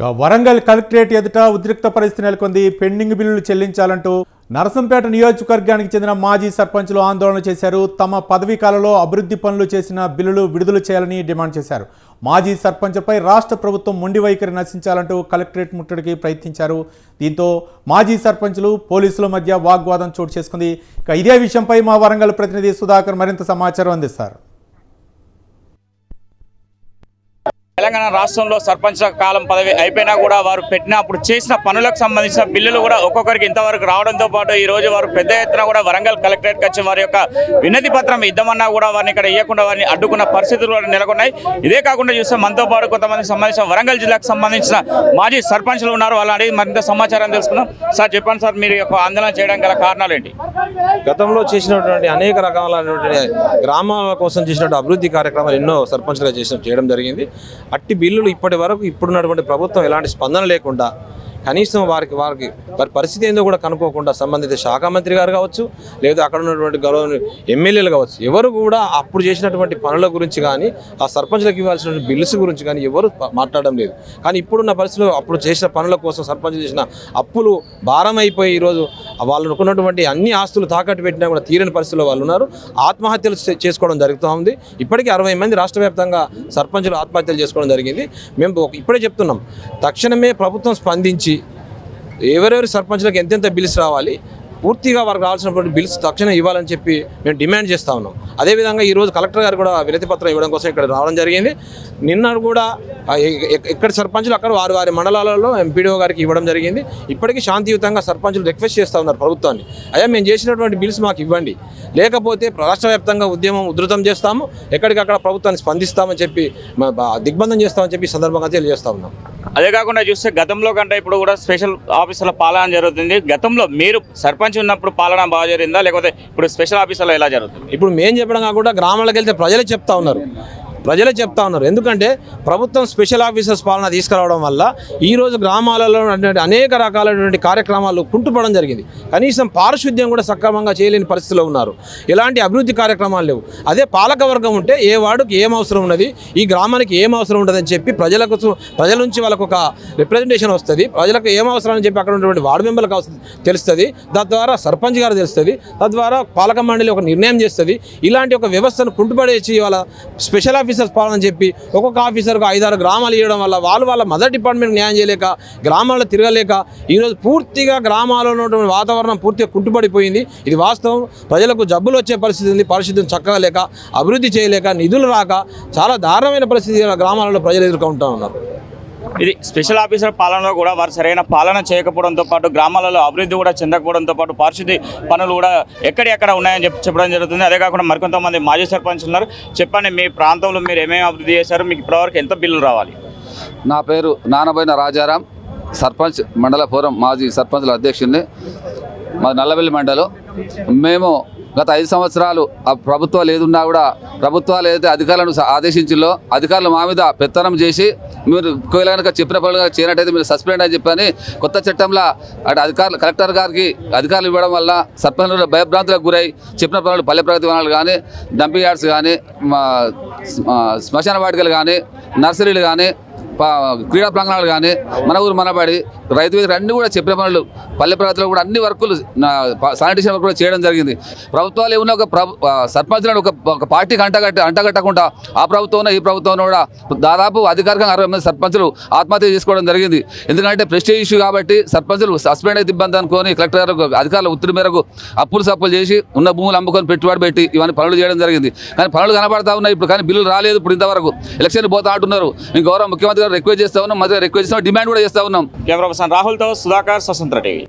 Warangal collectorate ఎదుట ఉద్రిక్త పరిస్థితి నెలకొంది. పెండింగ్ బిల్లులు చెల్లించాలంటూ నరసంపేట నియోజకవర్గానికి చెందిన మాజీ సర్పంచులు ఆందోళన చేశారు. తమ పదవీ కాలంలో అభివృద్ధి పనులు చేసిన బిల్లులు విడుదల చేయాలని డిమాండ్ చేశారు. మాజీ సర్పంచ్పై రాష్ట్ర ప్రభుత్వం మొండి వైఖరి నశించాలంటూ కలెక్టరేట్ ముట్టడికి ప్రయత్నించారు. దీంతో మాజీ సర్పంచులు పోలీసుల మధ్య వాగ్వాదం చోటు చేసుకుంది. ఇక ఇదే విషయంపై మా వరంగల్ ప్రతినిధి సుధాకర్ మరింత సమాచారం అందిస్తారు. తెలంగాణ రాష్ట్రంలో సర్పంచ్ కాలం పదవి అయిపోయినా కూడా వారు పెట్టిన అప్పుడు చేసిన పనులకు సంబంధించిన బిల్లులు కూడా ఒక్కొక్కరికి ఇంతవరకు రావడంతో పాటు ఈ రోజు వారు పెద్ద ఎత్తున కూడా వరంగల్ కలెక్టరేట్ వచ్చి వారి యొక్క వినతి పత్రం ఇద్దామన్నా కూడా వారిని ఇక్కడ ఇవ్వకుండా వారిని అడ్డుకున్న పరిస్థితులు కూడా నెలకొన్నాయి. ఇదే కాకుండా చూస్తే మనతో పాటు కొంతమందికి సంబంధించిన వరంగల్ జిల్లాకు సంబంధించిన మాజీ సర్పంచ్లు ఉన్నారు. వాళ్ళని మరింత సమాచారం తెలుసుకుందాం. సార్ చెప్పండి సార్ మీరు యొక్క ఆందోళన చేయడం గల కారణాలు ఏంటి? గతంలో చేసినటువంటి అనేక రకాలైనటువంటి గ్రామాల కోసం చేసినటువంటి అభివృద్ధి కార్యక్రమాలు ఎన్నో సర్పంచ్లుగా చేసిన చేయడం జరిగింది. అట్టి బిల్లులు ఇప్పటి వరకు ఇప్పుడున్నటువంటి ప్రభుత్వం ఎలాంటి స్పందన లేకుండా కనీసం వారికి వారికి వారి పరిస్థితి ఏందో కూడా కనుక్కోకుండా సంబంధిత శాఖ మంత్రి గారు కావచ్చు లేదా అక్కడ ఉన్నటువంటి గౌరవ ఎమ్మెల్యేలు కావచ్చు ఎవరు కూడా అప్పుడు చేసినటువంటి పనుల గురించి కానీ ఆ సర్పంచ్లకు ఇవ్వాల్సిన బిల్లుస్ గురించి కానీ ఎవరు మాట్లాడడం లేదు. కానీ ఇప్పుడున్న పరిస్థితిలో అప్పుడు చేసిన పనుల కోసం సర్పంచ్ చేసిన అప్పులు భారం అయిపోయి ఈరోజు వాళ్ళు అనుకున్నటువంటి అన్ని ఆస్తులు తాకట్టు పెట్టినా కూడా తీరని పరిస్థితుల్లో వాళ్ళు ఉన్నారు. ఆత్మహత్యలు చేసుకోవడం జరుగుతూ ఉంది. ఇప్పటికీ అరవై మంది రాష్ట్ర వ్యాప్తంగా సర్పంచులు ఆత్మహత్యలు చేసుకోవడం జరిగింది. మేము ఇప్పుడే చెప్తున్నాం. తక్షణమే ప్రభుత్వం స్పందించి ఎవరెవరి సర్పంచ్లకు ఎంతెంత బిల్స్ రావాలి పూర్తిగా వారికి రావాల్సినటువంటి బిల్స్ తక్షణం ఇవ్వాలని చెప్పి మేము డిమాండ్ చేస్తూ ఉన్నాం. అదేవిధంగా ఈరోజు కలెక్టర్ గారు కూడా వినతి పత్రం ఇవ్వడం కోసం ఇక్కడ రావడం జరిగింది. నిన్న కూడా ఇక్కడ సర్పంచులు అక్కడ వారి వారి మండలాలలో ఎంపీడీఓ గారికి ఇవ్వడం జరిగింది. ఇప్పటికీ శాంతియుతంగా సర్పంచులు రిక్వెస్ట్ చేస్తూ ఉన్నారు ప్రభుత్వాన్ని. అయ్యా మేము చేసినటువంటి బిల్స్ మాకు ఇవ్వండి. లేకపోతే రాష్ట్ర వ్యాప్తంగా ఉద్యమం ఉధృతం చేస్తాము. ఎక్కడికక్కడ ప్రభుత్వాన్ని స్పందిస్తామని చెప్పి బా- దిగ్బంధం చేస్తామని చెప్పి సందర్భంగా తెలియజేస్తా ఉన్నాం. అదే కాకుండా చూస్తే గతంలో కంటే ఇప్పుడు కూడా స్పెషల్ ఆఫీసుల పాలన జరుగుతుంది. గతంలో మీరు సర్పంచ్ ఉన్నప్పుడు పాలన బాగా జరిగిందా? లేకపోతే ఇప్పుడు స్పెషల్ ఆఫీసులో ఎలా జరుగుతుంది? ఇప్పుడు మేము చెప్పడం కాకుండా గ్రామాలకు వెళ్తే ప్రజలే చెప్తా ఉన్నారు. ప్రజలే చెప్తా ఉన్నారు. ఎందుకంటే ప్రభుత్వం స్పెషల్ ఆఫీసర్స్ పాలన తీసుకురావడం వల్ల ఈరోజు గ్రామాలలో అనేక రకాలైనటువంటి కార్యక్రమాలు కుంటుపడడం జరిగింది. కనీసం పారిశుద్ధ్యం కూడా సక్రమంగా చేయలేని పరిస్థితిలో ఉన్నారు. ఎలాంటి అభివృద్ధి కార్యక్రమాలు లేవు. అదే పాలక వర్గం ఉంటే ఏ వార్డుకి ఏం అవసరం ఉన్నది? ఈ గ్రామానికి ఏం అవసరం ఉంటుందని చెప్పి ప్రజలకు ప్రజల నుంచి వాళ్ళకు ఒక రిప్రజెంటేషన్ వస్తుంది. ప్రజలకు ఏం అవసరం అని చెప్పి అక్కడ ఉన్నటువంటి వార్డు మెంబర్లకు తెలుస్తుంది. తద్వారా సర్పంచ్ గారు తెలుస్తుంది. తద్వారా పాలక మండలి ఒక నిర్ణయం చేస్తుంది. ఇలాంటి ఒక వ్యవస్థను కుంటుపడేసి వాళ్ళ స్పెషల్ ఆఫీస్ ఆఫీసర్స్ పాలన చెప్పి ఒక్కొక్క ఆఫీసర్కు ఐదారు గ్రామాలు ఇవ్వడం వల్ల వాళ్ళు వాళ్ళ మదర్ డిపార్ట్మెంట్ న్యాయం చేయలేక గ్రామాల్లో తిరగలేక ఈరోజు పూర్తిగా గ్రామాల్లో ఉన్నటువంటి వాతావరణం పూర్తిగా కుంటుపడిపోయింది. ఇది వాస్తవం. ప్రజలకు జబ్బులు వచ్చే పరిస్థితి ఉంది. పరిస్థితిని చక్కగా లేక అభివృద్ధి చేయలేక నిధులు రాక చాలా దారుణమైన పరిస్థితి గ్రామాలలో ప్రజలు ఎదుర్కొంటూ ఉన్నారు. ఇది స్పెషల్ ఆఫీసర్ పాలనలో కూడా వారు సరైన పాలన చేయకపోవడంతో పాటు గ్రామాలలో అభివృద్ధి కూడా చెందకపోవడంతో పాటు పారిశుద్ధి పనులు కూడా ఎక్కడెక్కడ ఉన్నాయని చెప్పి చెప్పడం జరుగుతుంది. అదే కాకుండా మరికొంతమంది మాజీ సర్పంచ్ ఉన్నారు. చెప్పండి మీ ప్రాంతంలో మీరు ఏమేమి అభివృద్ధి చేశారు? మీకు ఇప్పటివరకు ఎంత బిల్లులు రావాలి? నా పేరు నానబోయిన రాజారాం. సర్పంచ్ మండల ఫోరం మాజీ సర్పంచ్ల అధ్యక్షుడిని. మా నల్లవెల్లి మండలం. మేము గత ఐదు సంవత్సరాలు ఆ ప్రభుత్వాలు ఏదున్నా కూడా ప్రభుత్వాలు ఏదైతే అధికారులను ఆదేశించిందో అధికారులు మా మీద పెత్తనం చేసి మీరు ఒకవేళ కనుక చెప్పిన పనులుగా చేయనట్టయితే మీరు సస్పెండ్ అని చెప్పని కొత్త చట్టంలో అటు అధికారులు కలెక్టర్ గారికి అధికారులు ఇవ్వడం వల్ల సర్పంచులు భయభ్రాంతులకు గురై చెప్పిన పనులు పల్లె ప్రగతి వనాలు కానీ డంపింగ్ యార్డ్స్ కానీ మా శ్మశాన వాటికలు కానీ నర్సరీలు కానీ క్రీడా ప్రాంగణాలు కానీ మన ఊరు మనబడి రైతు వేదిక అన్ని కూడా చెప్పిన పనులు పల్లె ప్రగతిలో కూడా అన్ని వర్కులు శానిటేషన్ వర్క్ కూడా చేయడం జరిగింది. ప్రభుత్వాలు ఏమన్నా ఒక ప్రభు సర్పంచులను ఒక ఒక పార్టీకి అంటగట్ట అంటగట్టకుండా ఆ ప్రభుత్వం ఈ ప్రభుత్వం కూడా దాదాపు అధికారికంగా అరవై మంది సర్పంచులు ఆత్మహత్య చేసుకోవడం జరిగింది. ఎందుకంటే ప్రెస్టేజ్ ఇష్యూ కాబట్టి సర్పంచులు సస్పెండ్ అయితే ఇబ్బంది అనుకొని కలెక్టర్ గారు అధికారుల ఒత్తిడి మేరకు అప్పులు సప్పులు చేసి ఉన్న భూములు అమ్ముకొని పెట్టుబడి పెట్టి ఇవన్నీ పనులు చేయడం జరిగింది. కానీ పనులు కనబడతా ఉన్నాయి ఇప్పుడు కానీ బిల్లులు రాలేదు ఇప్పుడు ఇంతవరకు. ఎలక్షన్ పోతా అంటున్నారు. మేము గౌరవ ముఖ్యమంత్రి గారు రిక్వెస్ట్ చేస్తా ఉన్నాం మధ్య రిక్వెస్ట్ చేస్తాం డిమాండ్ కూడా చేస్తా ఉన్నాం. కెమెరా పర్సన్ రాహుల్తో సుధాకర్ స్వతంత్ర టీవీ.